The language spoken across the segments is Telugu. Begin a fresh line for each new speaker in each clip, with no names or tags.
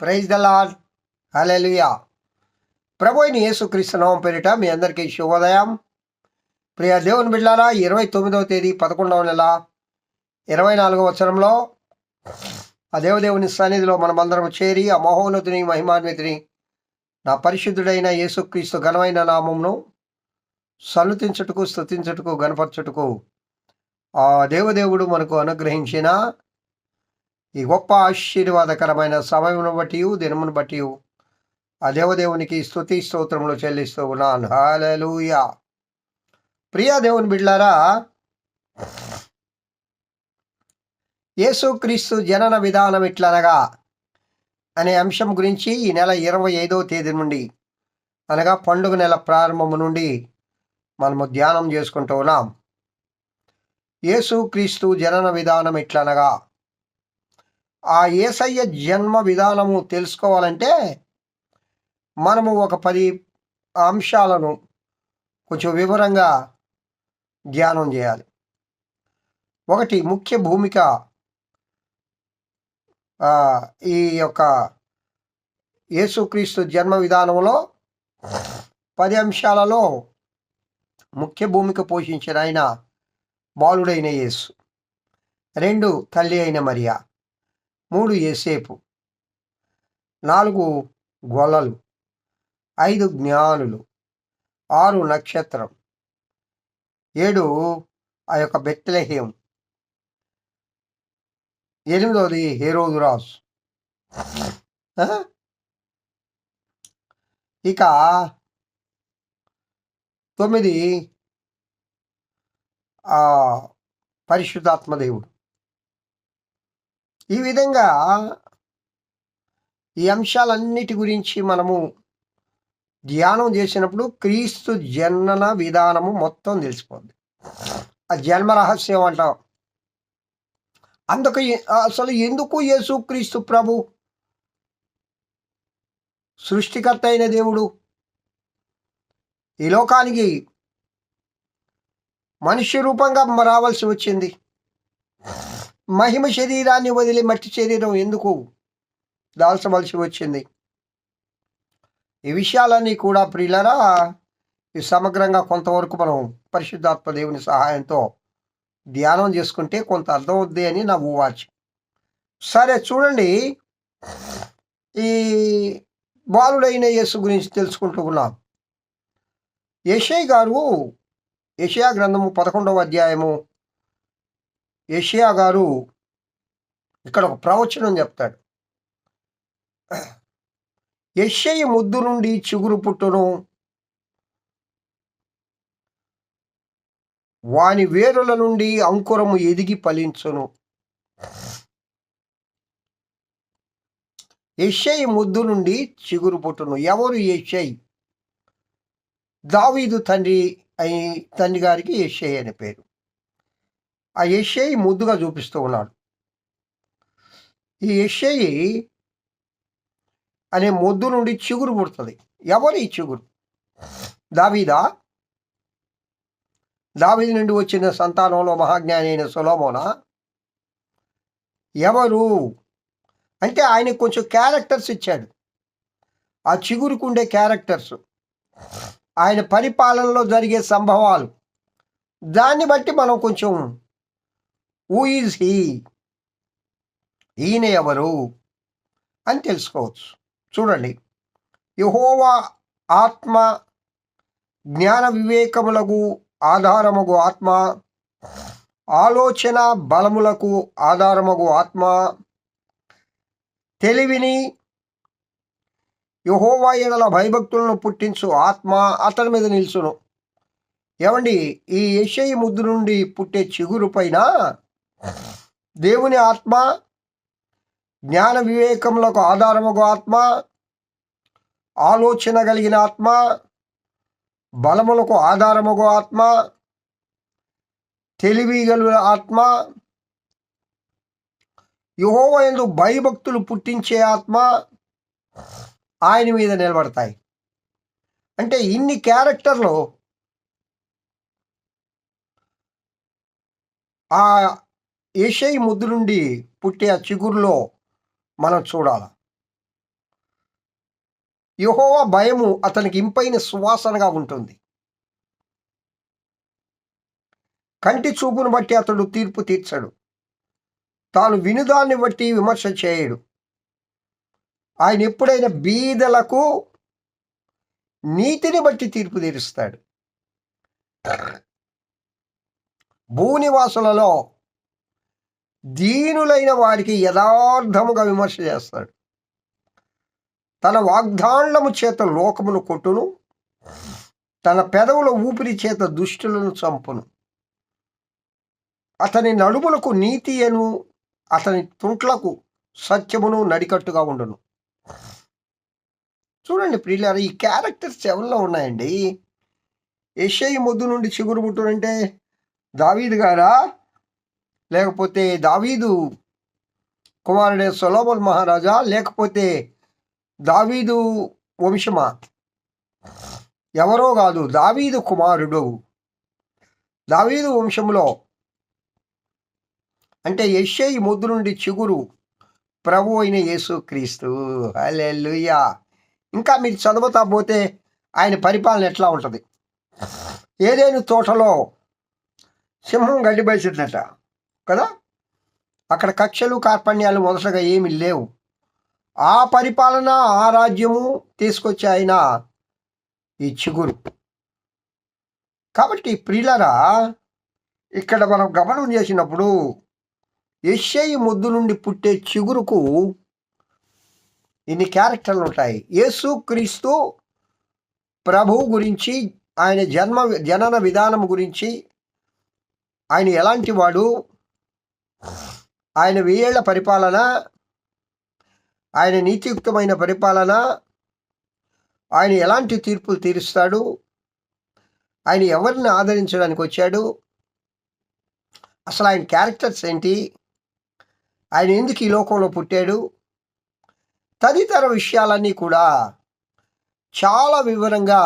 ప్రైజ్ ద లాడ్ హలెలుయా ప్రభు అయిన యేసుక్రీస్తు నామం పేరిట మీ అందరికీ శుభోదయం. ప్రియ దేవుని బిడ్డారా ఇరవై తొమ్మిదవ తేదీ పదకొండవ నెల ఇరవై నాలుగవ వచనంలో ఆ దేవదేవుని సన్నిధిలో మనమందరం చేరి ఆ మహోన్నతిని మహిమాన్వితిని నా పరిశుద్ధుడైన యేసుక్రీస్తు ఘనమైన నామంను సన్నుతించుటకు స్థుతించుటకు గణపరచుటకు ఆ దేవదేవుడు మనకు అనుగ్రహించిన ఈ గొప్ప ఆశీర్వాదకరమైన సమయమును బట్టి దినమును బట్టి ఆ దేవదేవునికి స్తుతి స్తోత్రములు చెల్లిస్తూ ఉన్నాను. హాలూయా ప్రియా దేవుని బిడ్లారా యేసుక్రీస్తు జనన విధానం ఇట్లనగా అనే అంశం గురించి ఈ నెల ఇరవై ఐదవ తేదీ నుండి అనగా పండుగ నెల ప్రారంభము నుండి మనము ధ్యానం చేసుకుంటూ ఉన్నాం. యేసుక్రీస్తు జనన విధానం ఇట్లనగా ఆ ఏసయ్య జన్మ విధానము తెలుసుకోవాలంటే మనము ఒక పది అంశాలను కొంచెం వివరంగా ధ్యానం చేయాలి. ఒకటి ముఖ్య భూమిక ఈ యొక్క యేసుక్రీస్తు జన్మ విధానంలో పది అంశాలలో ముఖ్య భూమిక పోషించిన ఆయన బాలుడైన యేసు. రెండు తల్లి అయిన మరియా. మూడు ఏసేపు. నాలుగు గొలలు. ఐదు జ్ఞానులు. ఆరు నక్షత్రం. ఏడు ఆ యొక్క బెత్తలహేం ఎనిమిదవది హేరోదురాజు ఇక తొమ్మిది పరిశుద్ధాత్మదేవుడు పరిశుద్ధాత్మ దేవుడు. ఈ విధంగా ఈ అంశాలన్నిటి గురించి మనము ధ్యానం చేసినప్పుడు క్రీస్తు జనన విధానము మొత్తం తెలిసిపోద్ది. ఆ జన్మ రహస్యం అంటాం అందుకు అసలు ఎందుకు యేసు క్రీస్తు ప్రభు? సృష్టికర్త అయిన దేవుడు. ఈ లోకానికి మనుష్య రూపంగా రావాల్సి వచ్చింది. మహిమ శరీరాన్ని వదిలి మట్టి శరీరం ఎందుకు? దాల్చవలసి వచ్చింది. ఈ విషయాలన్నీ కూడా ప్రియులరా ఈ సమగ్రంగా కొంతవరకు మనం పరిశుద్ధాత్మ దేవుని సహాయంతో ధ్యానం చేసుకుంటే కొంత అర్థం అవుద్ది అని నా ఊవాచ్ సరే చూడండి. ఈ బాలుడైన యేసు గురించి తెలుసుకుంటూ ఉన్నాం. యషయ్ గారు యషయా గ్రంథము పదకొండవ అధ్యాయము ఏషియా గారు ఇక్కడ ఒక ప్రవచనం చెప్తాడు. యెషయి ముద్దు నుండి చిగురు పుట్టును. వాని వేరుల నుండి అంకురము ఎదిగి ఫలించును. యెషయి ముద్దు నుండి చిగురు పుట్టును. ఎవరు యెషయి దావీదు తండ్రి అయి తండ్రి గారికి యెషయి అనే పేరు. ఆ యెషయి ముద్దుగా చూపిస్తూ ఉన్నాడు. ఈ యెషయి అనే మొద్దు నుండి చిగురు పుడుతుంది. ఎవరు ఈ చిగురు? దావీదా? దావీది నుండి వచ్చిన సంతానంలో మహాజ్ఞాని అయిన సులోమోనా? ఎవరు? అంటే ఆయనకు కొంచెం క్యారెక్టర్స్ ఇచ్చాడు. ఆ చిగురుకుండే క్యారెక్టర్స్. ఆయన పరిపాలనలో జరిగే సంభవాలు. దాన్ని బట్టి మనం కొంచెం హూ ఈజ్ హీ ఈయన ఎవరు? అని తెలుసుకోవచ్చు. చూడండి. యహోవా ఆత్మ జ్ఞాన వివేకములకు ఆధారముగు ఆత్మ ఆలోచన బలములకు ఆధారముగు ఆత్మ తెలివిని యహోవా ఎడల భయభక్తులను పుట్టించు ఆత్మ అతని మీద నిల్చును. ఏమండి? ఈ యెషయి ముద్దు నుండి పుట్టే చిగురు పైన దేవుని ఆత్మ జ్ఞాన వివేకములకు ఆధారముగు ఆత్మ ఆలోచన కలిగిన ఆత్మ బలములకు ఆధారముగు ఆత్మ తెలివిగలు ఆత్మ యహోవ ఎందు భయభక్తులు పుట్టించే ఆత్మ ఆయన మీద నిలబడతాయి. అంటే ఇన్ని క్యారెక్టర్లు ఆ ఏషై ముద్దు నుండి పుట్టే ఆ చిగురులో మనం చూడాలి. యహోవా భయము అతనికి ఇంపైన సువాసనగా ఉంటుంది. కంటి చూపును బట్టి అతడు తీర్పు తీర్చడు. తాను వినుదాన్ని బట్టి విమర్శ చేయడు. ఆయన ఎప్పుడైనా బీదలకు నీతిని బట్టి తీర్పు తీరుస్తాడు. భూనివాసులలో దీనులైన వారికి యథార్థముగా విమర్శ చేస్తాడు. తన వాగ్దానము చేత లోకమును కొట్టును తన పెదవుల ఊపిరి చేత దుష్టులను చంపును. అతని నడుములకు నీతి అను అతని తుంట్లకు సత్యమును నడికట్టుగా ఉండును. చూడండి ప్రియులారా ఈ క్యారెక్టర్స్ ఎవరిలో ఉన్నాయండి? యషయి మొద్దు నుండి చిగురు పుట్టునంటే దావీద్ గారా? లేకపోతే దావీదు కుమారుడే సొలోమన్ మహారాజా లేకపోతే దావీదు వంశమా? ఎవరో కాదు దావీదు కుమారుడు. దావీదు వంశంలో అంటే యశ్ఐ ముద్దు నుండి చిగురు ప్రభు అయిన యేసు క్రీస్తు. హల్లెలూయా. ఇంకా మీరు చదువుతా పోతే ఆయన పరిపాలన ఎట్లా ఉంటుంది? ఏదైనా తోటలో సింహం గడ్డి బయసిందట కదా అక్కడ కక్షలు కార్పణ్యాలు మొదటగా ఏమీ లేవు. ఆ పరిపాలన ఆ రాజ్యము తీసుకొచ్చి ఆయన ఈ చిగురు. కాబట్టి ప్రియులరా ఇక్కడ మనం గమనం చేసినప్పుడు ఎస్ఐ ముద్దు నుండి పుట్టే చిగురుకు ఇన్ని క్యారెక్టర్లు ఉంటాయి. యేసు క్రీస్తు ప్రభువు గురించి ఆయన జన్మ జనన విధానం గురించి ఆయన ఎలాంటి వాడు ఆయన వెయ్యేళ్ళ పరిపాలన ఆయన నీతియుక్తమైన పరిపాలన ఆయన ఎలాంటి తీర్పులు తీరుస్తాడు ఆయన ఎవరిని ఆదరించడానికి వచ్చాడు అసలు ఆయన క్యారెక్టర్స్ ఏంటి ఆయన ఎందుకు ఈ లోకంలో పుట్టాడు తదితర విషయాలన్నీ కూడా చాలా వివరంగా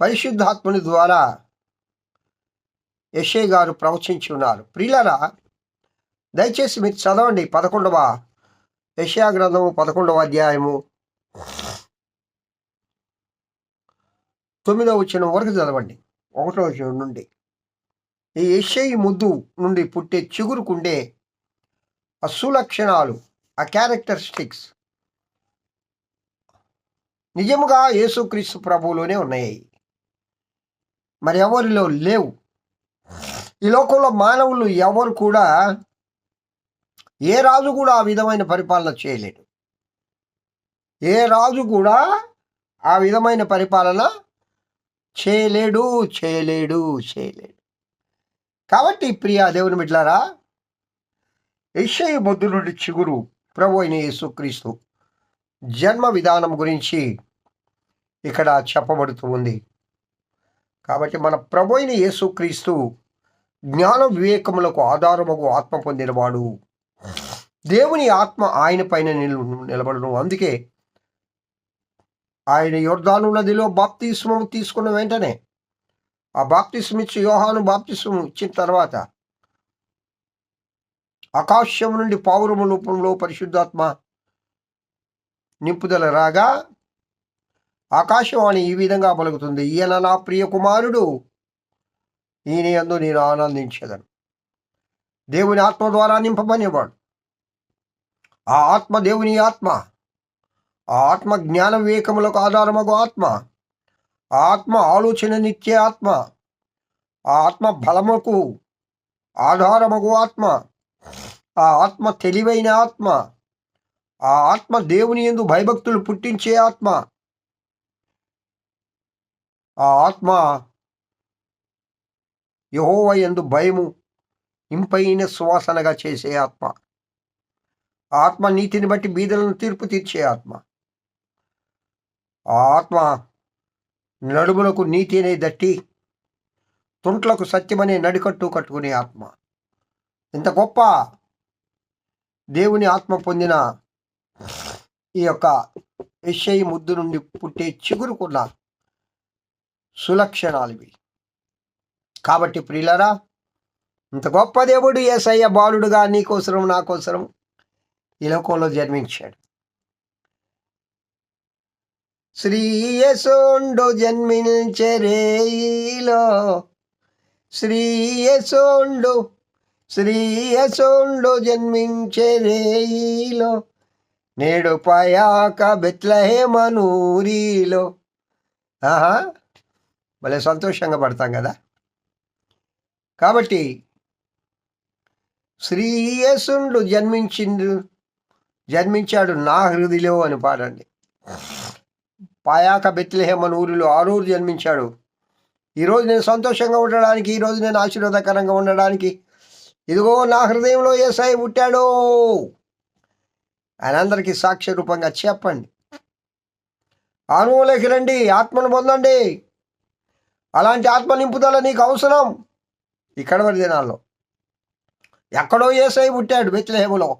పరిశుద్ధాత్మని ద్వారా యశే గారు ప్రవచించి ఉన్నారు. ప్రిలరా దయచేసి మీరు చదవండి పదకొండవ యషయా గ్రంథము పదకొండవ అధ్యాయము. తొమ్మిదవ వచ్చిన వరకు చదవండి. ఒకటో వచ్చిన నుండి. ఈ యశయి ముద్దు నుండి పుట్టే చిగురుకుండే అసులక్షణాలు ఆ క్యారెక్టరిస్టిక్స్ నిజముగా యేసుక్రీస్తు ప్రభువులోనే ఉన్నాయి. మరి ఎవరిలో లేవు? ఈ లోకంలో మానవులు ఎవరు కూడా ఏ రాజు కూడా ఆ విధమైన పరిపాలన చేయలేడు ఏ రాజు కూడా ఆ విధమైన పరిపాలన చేయలేడు చేయలేడు చేయలేడు. కాబట్టి ప్రియా దేవుని బిడ్లారా ఇషయ బొద్దు నుండి చిగురు ప్రభు అయిన యేసుక్రీస్తు జన్మ విధానం గురించి ఇక్కడ చెప్పబడుతూ ఉంది. కాబట్టి మన ప్రభు అయిన యేసుక్రీస్తు జ్ఞాన వివేకములకు ఆధారముకు ఆత్మ పొందినవాడు. దేవుని ఆత్మ ఆయన పైన నిల్ నిలబడను. అందుకే ఆయన యోర్ధాను నదిలో బాప్తిస్మం తీసుకున్న వెంటనే ఆ బాప్తిస్మ ఇచ్చి యోహాను బాప్తిస్మం ఇచ్చిన తర్వాత ఆకాశం నుండి పావురము రూపంలో పరిశుద్ధాత్మ నింపుదల రాగా ఆకాశవాణి ఈ విధంగా పలుకుతుంది. ఈయన నా ప్రియ కుమారుడు. ఈయన యందు నేను ఆనందించేదను. దేవుని ఆత్మ ద్వారా నింపబనేవాడు ఆ ఆత్మ దేవుని ఆత్మ. ఆ ఆత్మ జ్ఞాన వివేకములకు ఆధారమగు ఆత్మ. ఆ ఆత్మ ఆలోచన నిత్య ఆత్మ. ఆ ఆత్మ బలముకు ఆధారమగు ఆత్మ. ఆ ఆత్మ తెలివైన ఆత్మ. ఆ ఆత్మ దేవుని ఎందు భయభక్తులు పుట్టించే ఆత్మ. ఆ ఆత్మ యహోవ ఎందు భయము ఇంపైన సువాసనగా చేసే ఆత్మ. ఆత్మ నీతిని బట్టి బీదలను తీర్పు తీర్చే ఆత్మ. ఆ ఆత్మ నడుములకు నీతి అనే దట్టి తుంట్లకు సత్యమనే నడికట్టు కట్టుకునే ఆత్మ. ఇంత గొప్ప దేవుని ఆత్మ పొందిన ఈ యొక్క యెషయి ముద్దు నుండి పుట్టే చిగురుకున్న సులక్షణాలు ఇవి. కాబట్టి ప్రియులరా ఇంత గొప్ప దేవుడు ఏసయ్య బాలుడుగా నీకోసరం నా కోసరం ఈ లోకంలో జన్మించాడు. శ్రీయసోండు జన్మించరేయిలో శ్రీయసోండు శ్రీయసోండు జన్మించరేలో నేడు పయాక బెత్లహేమనూరిలో. ఆహా! భలే సంతోషంగా పడతాం కదా? కాబట్టి శ్రీయసుండు జన్మించిండు జన్మించాడు నా హృదిలో అని పాడండి పాయాక బెత్లహేమన్ ఊరిలో ఆరూరు జన్మించాడు. ఈరోజు నేను సంతోషంగా ఉండడానికి ఈరోజు నేను ఆశీర్వాదకరంగా ఉండడానికి ఇదిగో నా హృదయంలో ఏసై పుట్టాడు ఆయన అందరికీ సాక్ష్య రూపంగా చెప్పండి. అనువులోకి రండి ఆత్మను పొందండి. అలాంటి ఆత్మ నింపుదల నీకు అవసరం. ఇక్కడ వరి దినాల్లో. ఎక్కడో ఏసై పుట్టాడు బెత్లహేములో.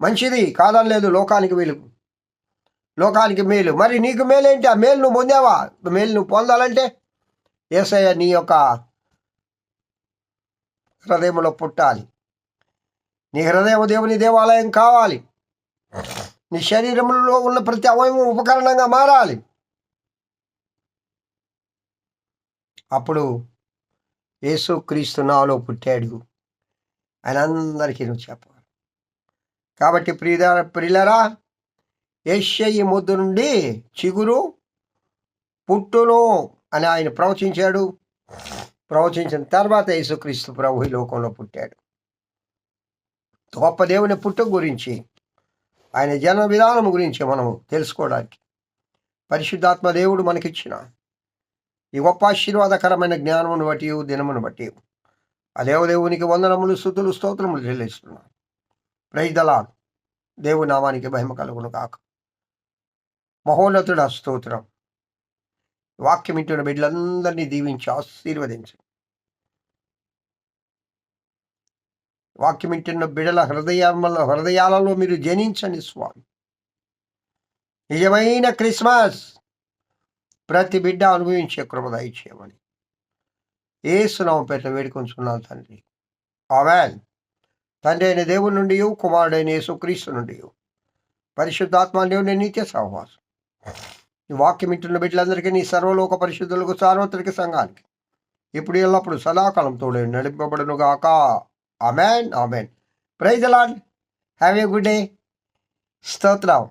మంచిది కాదనలేదు లోకానికి వీలు. లోకానికి మేలు. మరి నీకు మేలేంటి? ఆ మేలు నువ్వు పొందావా? మేలు నువ్వు పొందాలంటే ఏసయ్య నీ యొక్క హృదయంలో పుట్టాలి. నీ హృదయం దేవుని దేవాలయం కావాలి. నీ శరీరంలో ఉన్న ప్రతి అవయవం ఉపకరణంగా మారాలి. అప్పుడు యేసు క్రీస్తు నాలో పుట్టాడు. ఆయన అందరికీ నువ్వు చెప్పాలి. కాబట్టి ప్రియుద ప్రియులరా ఏషయ్య ముద్దు నుండి చిగురు పుట్టును అని ఆయన ప్రవచించాడు. ప్రవచించిన తర్వాత యేసుక్రీస్తు ప్రభు ఈ లోకంలో పుట్టాడు. గొప్ప దేవుని పుట్టుక గురించి ఆయన జన విధానం గురించి మనం తెలుసుకోవడానికి పరిశుద్ధాత్మ దేవుడు మనకిచ్చిన ఈ గొప్ప ఆశీర్వాదకరమైన జ్ఞానమును బట్టి దినమును బట్టి. ఆ వందనములు స్థుతులు స్తోత్రములు చెల్లిస్తున్నాను ప్రైదలా దేవు నామానికి మహిమ కలుగును కాక మహోన్నతుడు స్తోత్రం. వాక్యం ఇంటున్న బిడ్డలందరినీ దీవించి ఆశీర్వదించు. వాక్యం ఇంటున్న బిడ్డల హృదయాల హృదయాలలో మీరు జనించండి స్వామి. నిజమైన క్రిస్మస్! ప్రతి బిడ్డ అనుభవించే కృప దయచేయమని ఏసునామం పేట వేడుకొంచున్నాను తండ్రి. ఆమెన్. తండ్రి అయిన దేవుని నుండి కుమారుడైన యేసుక్రీస్తు నుండి పరిశుద్ధాత్మ దేవుని నిత్య సహవాసం. ఈ వాక్యం ఇంటున్న బిడ్డలందరికీ నీ సర్వలోక పరిశుద్ధులకు సార్వత్రిక సంఘానికి ఇప్పుడు ఎల్లప్పుడు సదాకాలం తోడే నడిపబడును గాక amen amen praise the lord have a good day. స్తోత్రం.